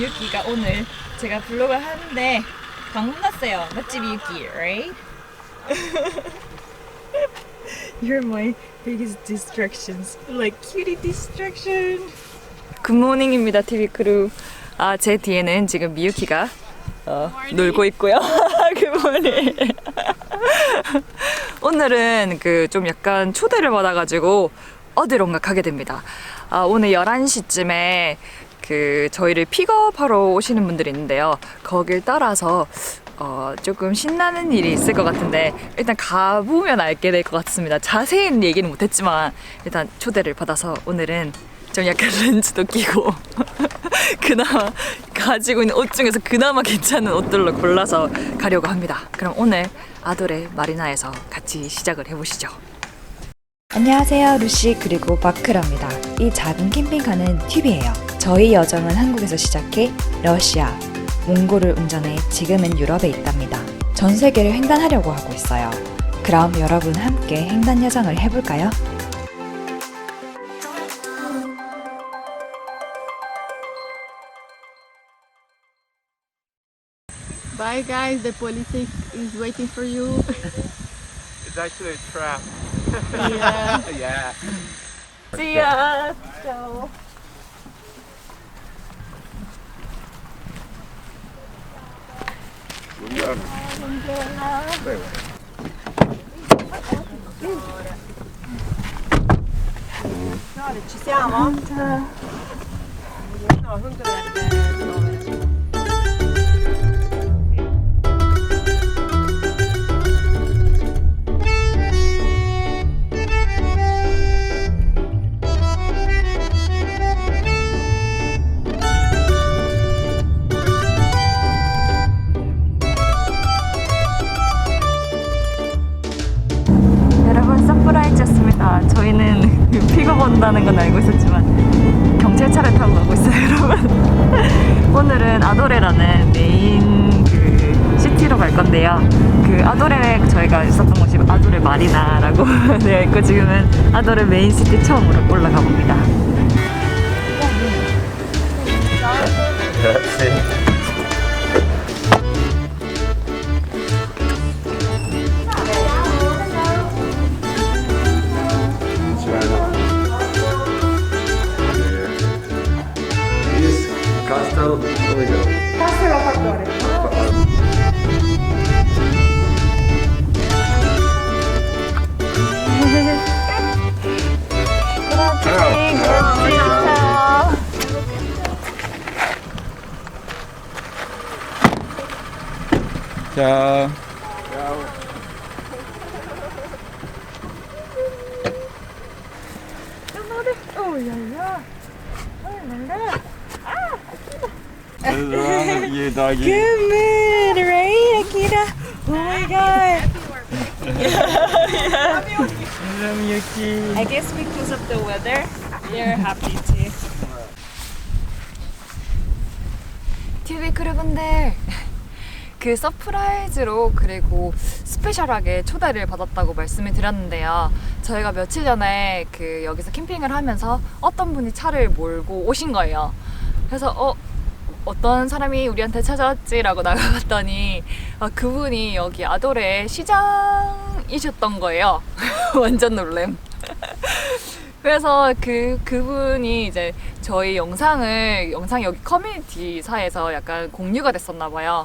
미유키가 오늘 제가 블로그를 하는데 방문 갔어요. 맞지 미유키, right? You're my biggest distractions. Like cutie distraction. 굿모닝입니다, TV 크루. 아, 제 뒤에는 지금 미유키가 어, 놀고 있고요. 굿모닝. 오늘은 그 좀 약간 초대를 받아가지고 어디론가 가게 됩니다. 아, 오늘 11시쯤에 그 저희를 픽업하러 오시는 분들이 있는데요. 거길 따라서 어, 조금 신나는 일이 있을 것 같은데 일단 가보면 알게 될 것 같습니다. 자세히는 얘기는 못했지만 일단 초대를 받아서 오늘은 좀 약간 렌즈도 끼고 그나마 가지고 있는 옷 중에서 그나마 괜찮은 옷들로 골라서 가려고 합니다. 그럼 오늘 아도레 마리나에서 같이 시작을 해보시죠. 안녕하세요. 루시 그리고 마크라입니다. 이 작은 캠핑카는 튜브예요. 저희 여정은 한국에서 시작해 러시아, 몽골을 운전해 지금은 유럽에 있답니다. 전 세계를 횡단하려고 하고 있어요. 그럼 여러분 함께 횡단 여정을 해볼까요? Bye guys, the police is, waiting for you. It's actually a trap. yeah. yeah. See ya. Buongiorno. Buongiorno. Buongiorno. Ci siamo? No, non dovrebbe piovere. 온다는 건 알고 있었지만 경찰차를 타고 가고 있어요, 여러분. 오늘은 아도레라는 메인 그 시티로 갈 건데요. 그 아도레 저희가 있었던 곳이 아도레 마리나라고 되어 있고 지금은 아도레 메인 시티 처음으로 올라가 봅니다. Castel Lido. Ciao. you doggy. Good mood, right, Akira? Oh my god. Hello, Yuki. I guess because of the weather, they're happy too. TV 크루분들 그 서프라이즈로 그리고 스페셜하게 초대를 받았다고 말씀을 드렸는데요. 저희가 며칠 전에 그 여기서 캠핑을 하면서 어떤 분이 차를 몰고 오신 거예요. 그래서 어 어떤 사람이 우리한테 찾아왔지라고 나가봤더니 아, 그분이 여기 아도레 시장이셨던 거예요. 완전 놀램. 그래서 그 그분이 이제 저희 영상을 영상 여기 커뮤니티사에서 약간 공유가 됐었나 봐요.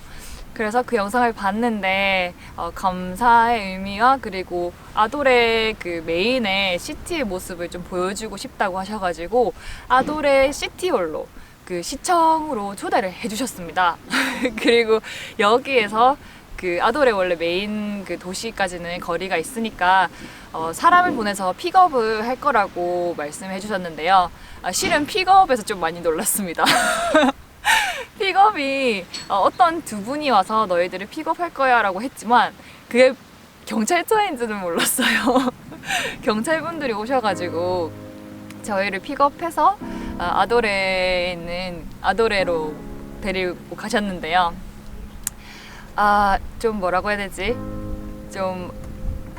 그래서 그 영상을 봤는데 어, 감사의 의미와 그리고 아도레 그 메인의 시티의 모습을 좀 보여주고 싶다고 하셔가지고 아도레 시티홀로 그 시청으로 초대를 해주셨습니다. 그리고 여기에서 그 아도레 원래 메인 그 도시까지는 거리가 있으니까 어, 사람을 보내서 픽업을 할 거라고 말씀해 주셨는데요. 아, 실은 픽업에서 좀 많이 놀랐습니다. 픽업이 어, 어떤 두 분이 와서 너희들을 픽업할 거야 라고 했지만 그게 경찰차인지는 몰랐어요. 경찰분들이 오셔가지고 저희를 픽업해서 아, 아도레에 있는 아도레로 데리고 가셨는데요. 아, 좀 뭐라고 해야 되지? 좀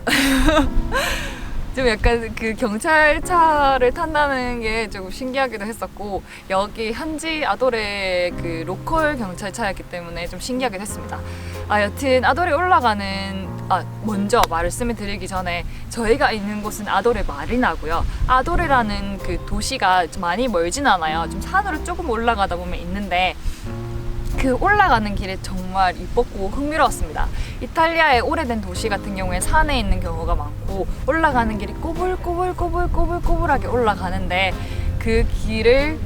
좀 약간 그 경찰차를 탄다는 게 조금 신기하기도 했었고 여기 현지 아도레 그 로컬 경찰차였기 때문에 좀 신기하기도 했습니다. 아 여튼 아도레 올라가는 아 먼저 말씀을 드리기 전에 저희가 있는 곳은 아도레 마리나고요. 아도레라는 그 도시가 좀 많이 멀진 않아요. 좀 산으로 조금 올라가다 보면 있는데 그 올라가는 길이 정말 이뻤고 흥미로웠습니다. 이탈리아의 오래된 도시 같은 경우에 산에 있는 경우가 많고 올라가는 길이 꼬불꼬불꼬불꼬불꼬불하게 올라가는데 그 길을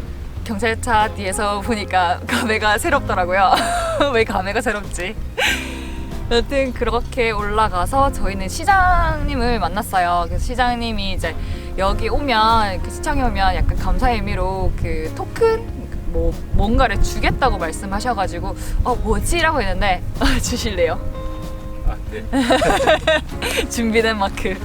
경찰차 뒤에서 보니까 감회가 새롭더라고요. 왜 감회가 새롭지? 여튼 그렇게 올라가서 저희는 시장님을 만났어요. 그래서 시장님이 이제 여기 오면 그 시청에 오면 약간 감사의 의미로 그 토큰 뭐 뭔가를 주겠다고 말씀하셔가지고 어 뭐지라고 했는데 아, 주실래요? 아, 네. 준비된 마크.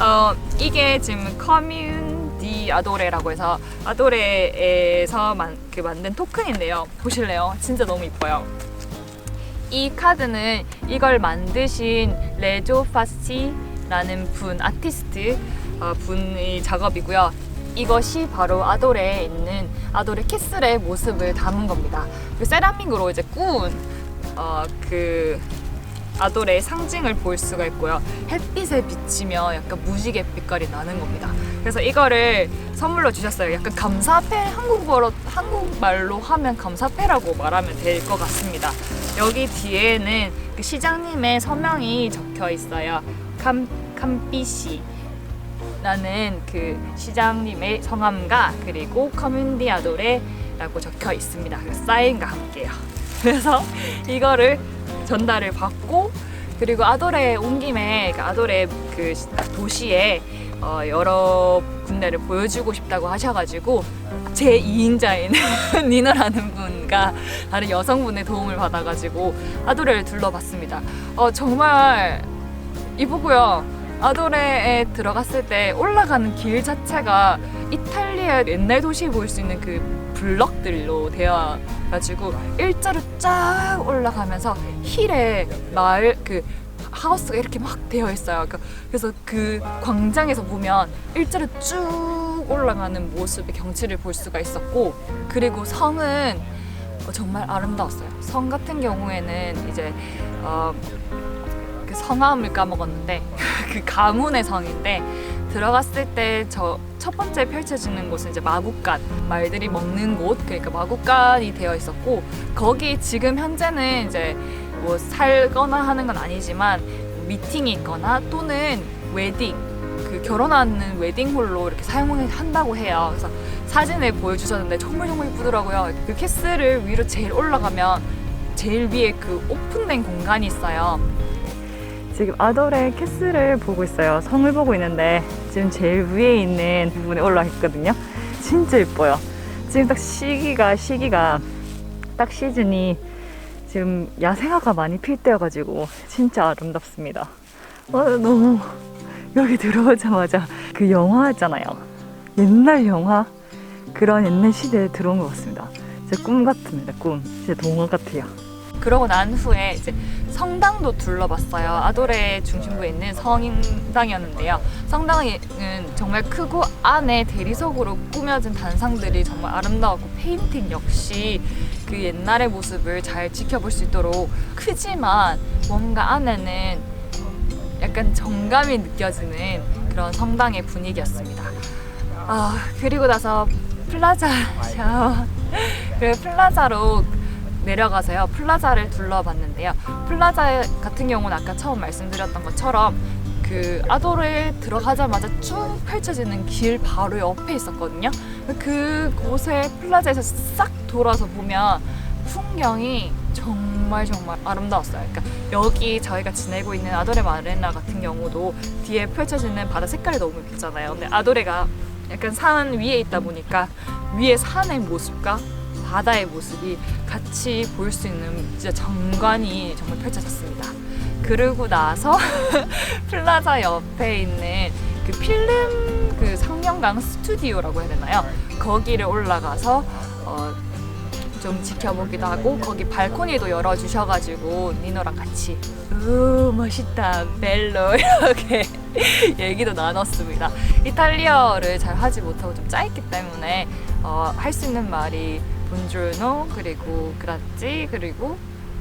어 이게 지금 커뮤 디 아도레라고 해서 아도레에서 만, 그 만든 토큰인데요. 보실래요? 진짜 너무 이뻐요. 이 카드는 이걸 만드신 레조 파시라는 분 아티스트 어, 분의 작업이고요. 이것이 바로 아도레에 있는 아도레 캐슬의 모습을 담은 겁니다. 그 세라믹으로 이제 구운 어, 그 아도레의 상징을 볼 수가 있고요. 햇빛에 비치며 약간 무지개 빛깔이 나는 겁니다. 그래서 이거를 선물로 주셨어요. 약간 감사패 한국어로 한국말로 하면 감사패라고 말하면 될 것 같습니다. 여기 뒤에는 그 시장님의 서명이 적혀 있어요. 캄 캄비시 라는 그 시장님의 성함과 그리고 커뮤니티 아도레라고 적혀 있습니다. 그래서 사인과 함께요. 그래서 이거를 전달을 받고 그리고 아도레 온 김에 그 아도레 그 도시에 어, 여러 군데를 보여주고 싶다고 하셔가지고 제 2인자인 니너라는 분과 다른 여성분의 도움을 받아가지고 아도레를 둘러봤습니다. 어, 정말 이쁘고요. 아도레에 들어갔을 때 올라가는 길 자체가 이탈리아 옛날 도시에 보일 수 있는 그 블럭들로 되어 가지고 일자로 쫙 올라가면서 힐에 마을 그 하우스가 이렇게 막 되어 있어요. 그러니까 그래서 그 광장에서 보면 일자로 쭉 올라가는 모습의 경치를 볼 수가 있었고 그리고 성은 어, 정말 아름다웠어요. 성 같은 경우에는 이제 어, 그 성함을 까먹었는데 그 가문의 성인데 들어갔을 때 저 첫 번째 펼쳐지는 곳은 이제 마구간 말들이 먹는 곳 그러니까 마구간이 되어 있었고 거기 지금 현재는 이제 뭐 살거나 하는 건 아니지만 미팅이 있거나 또는 웨딩 그 결혼하는 웨딩홀로 이렇게 사용한다고 해요. 그래서 사진을 보여주셨는데 정말 정말 이쁘더라고요. 그 캐슬을 위로 제일 올라가면 제일 위에 그 오픈된 공간이 있어요. 지금 아도레 캐슬을 보고 있어요. 성을 보고 있는데 지금 제일 위에 있는 부분에 올라 있거든요. 진짜 예뻐요. 지금 딱 시기가 시기가 딱 시즌이 지금 야생화가 많이 필 때여가지고 진짜 아름답습니다. 어, 너무 여기 들어오자마자 그 영화 있잖아요. 옛날 영화 그런 옛날 시대에 들어온 것 같습니다. 진짜 꿈 같습니다. 꿈. 진짜 동화 같아요. 그러고 난 후에 이제 성당도 둘러봤어요. 아도레 중심부에 있는 성당이었는데요. 성당은 정말 크고 안에 대리석으로 꾸며진 단상들이 정말 아름다웠고 페인팅 역시 그 옛날의 모습을 잘 지켜볼 수 있도록 크지만 뭔가 안에는 약간 정감이 느껴지는 그런 성당의 분위기였습니다. 아 그리고 나서 플라자 샤워 그 플라자로 내려가서요. 플라자를 둘러봤는데요. 플라자 같은 경우는 아까 처음 말씀드렸던 것처럼 그 아도레 들어가자마자 쭉 펼쳐지는 길 바로 옆에 있었거든요. 그곳에 플라자에서 싹 돌아서 보면 풍경이 정말 정말 아름다웠어요 그러니까 여기 저희가 지내고 있는 아도레 마레나 같은 경우도 뒤에 펼쳐지는 바다 색깔이 너무 예쁘잖아요 근데 아도레가 약간 산 위에 있다 보니까 위에 산의 모습과 바다의 모습이 같이 보일 수 있는 진짜 정관이 정말 펼쳐졌습니다. 그러고 나서 플라자 옆에 있는 그 필름 그 상영강 스튜디오라고 해야 되나요? 거기를 올라가서 어, 좀 지켜보기도 하고 거기 발코니도 열어주셔가지고 니노랑 같이 우 멋있다 벨로 이렇게 얘기도 나눴습니다. 이탈리아어를 잘 하지 못하고 좀 짧기 때문에 어, 할 수 있는 말이 본주노 그리고 그라찌 그리고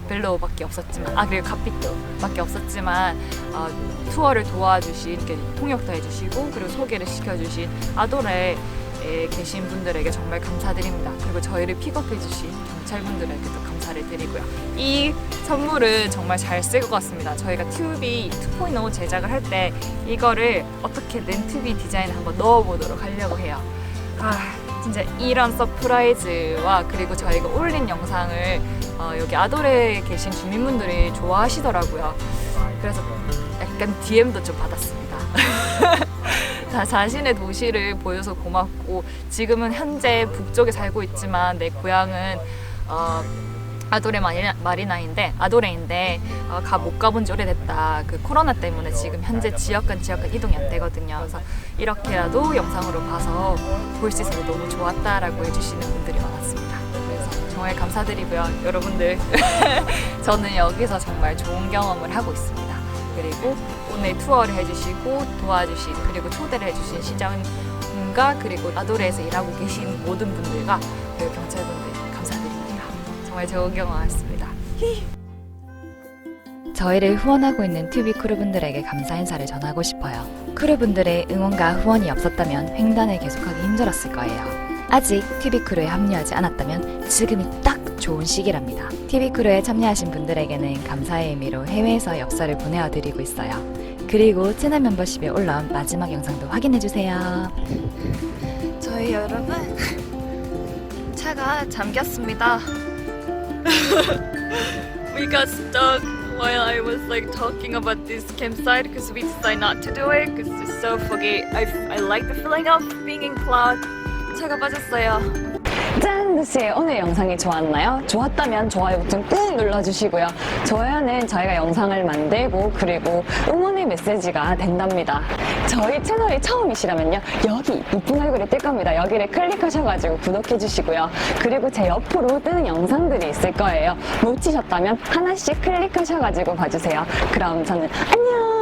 벨로밖에 없었지만 아 그리고 카피토밖에 없었지만 어, 투어를 도와주신 통역도 해주시고 그리고 소개를 시켜주신 아도레 에 계신 분들에게 정말 감사드립니다. 그리고 저희를 픽업해주신 경찰분들에게도 감사를 드리고요. 이 선물은 정말 잘 쓸 것 같습니다. 저희가 튜비 2.0 제작을 할 때 이거를 어떻게든 튜비 디자인에 한번 넣어보도록 하려고 해요. 아 진짜 이런 서프라이즈와 그리고 저희가 올린 영상을 어, 여기 아도레에 계신 주민분들이 좋아하시더라고요. 그래서 약간 DM도 좀 받았습니다. 자, 자신의 도시를 보여서 고맙고 지금은 현재 북쪽에 살고 있지만 내 고향은 어, 아도레 마리나, 마리나인데 아도레인데 어, 가못 가본 지 오래됐다. 그 코로나 때문에 지금 현재 지역간 지역간 이동이 안 되거든요. 그래서 이렇게라도 영상으로 봐서 볼 수 있어서 너무 좋았다라고 해주시는 분들이 많았습니다. 그래서 정말 감사드리고요. 여러분들 저는 여기서 정말 좋은 경험을 하고 있습니다. 그리고 오늘 투어를 해주시고 도와주신 그리고 초대를 해주신 시장님과 그리고 아도레에서 일하고 계신 모든 분들과 그리고 경찰분들 감사드립니다. 정말 좋은 경험이었습니다. 저희를 후원하고 있는 튜비 크루분들에게 감사 인사를 전하고 싶어요. 크루분들의 응원과 후원이 없었다면 횡단을 계속하기 힘들었을 거예요. 아직 튜비 크루에 합류하지 않았다면 지금이 딱 좋은 시기랍니다. 튜비 크루에 참여하신 분들에게는 감사의 의미로 해외에서 엽서를 보내어 드리고 있어요. 그리고 채널 멤버십에 올라온 마지막 영상도 확인해 주세요. 저희 여러분 차가 잠겼습니다. we got stuck while I was like talking about this campsite because we decided not to do it because it's so foggy. I, I like the feeling of being in cloud. 차가 빠졌어요. 짠! 루시의 오늘 영상이 좋았나요? 좋았다면 좋아요 버튼 꾹 눌러주시고요. 좋아요는 저희가 영상을 만들고 그리고 응원의 메시지가 된답니다. 저희 채널이 처음이시라면요. 여기 이쁜 얼굴이 뜰 겁니다. 여기를 클릭하셔가지고 구독해주시고요. 그리고 제 옆으로 뜨는 영상들이 있을 거예요. 놓치셨다면 하나씩 클릭하셔가지고 봐주세요. 그럼 저는 안녕!